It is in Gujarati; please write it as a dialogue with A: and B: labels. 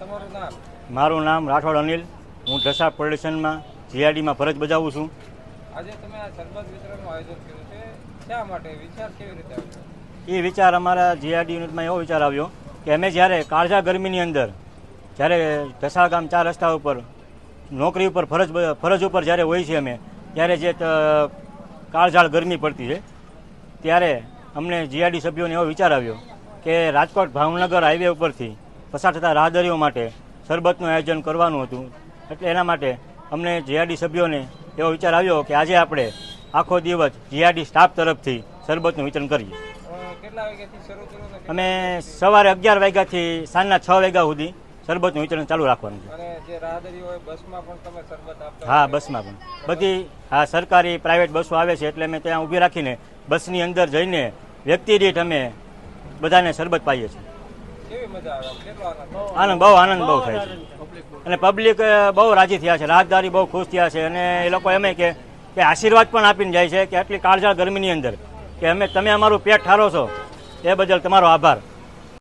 A: તમારું નામ?
B: મારું નામ રાઠોડ અનિલ. હું ઢસા પોલીસ સ્ટેશનમાં જીઆરડીમાં ફરજ બજાવું છું.
A: આજે તમે આ સરબત વિતરણનું આયોજન કર્યું છે. શા માટે? વિચાર કેવી રીતે આવ્યો?
B: એ વિચાર અમારા જીઆરડી યુનિટમાં એવો વિચાર આવ્યો કે અમે જ્યારે કાળજા ગરમીની અંદર જ્યારે ઢસા ગામ ચાર રસ્તા ઉપર નોકરી ઉપર ફરજ ફરજ ઉપર જ્યારે હોય છે અમે ત્યારે જે કાળઝાળ ગરમી પડતી છે ત્યારે અમને જીઆરડી સભ્યોને એવો વિચાર આવ્યો કે રાજકોટ ભાવનગર હાઈવે ઉપરથી પસાર થતા રાહદારીઓ માટે શરબતનું આયોજન કરવાનું હતું. એટલે એના માટે અમને જીઆરડી સભ્યોને એવો વિચાર આવ્યો કે આજે આપણે આખો દિવસ જીઆરડી સ્ટાફ તરફથી શરબતનું વિતરણ કરીએ. અમે સવારે અગિયાર વાગ્યાથી સાંજના છ વાગ્યા સુધી શરબતનું વિતરણ ચાલુ રાખવાનું છે. હા બસમાં પણ. બધી હા સરકારી પ્રાઇવેટ બસો આવે છે એટલે અમે ત્યાં ઊભી રાખીને બસની અંદર જઈને વ્યક્તિ દીઠ અમે બધાને શરબત પાઈએ છીએ.
A: આનંદ?
B: બહુ આનંદ બહુ થાય છે. અને પબ્લિક બહુ રાજી થયા છે. રાજદારી બહુ ખુશ થયા છે. અને એ લોકો એમ કે કે આશીર્વાદ પણ આપીને જાય છે કે આટલી કાળઝાળ ગરમીની અંદર. કે અમે, તમે અમારું પેટ ઠારો છો એ બદલ તમારો આભાર.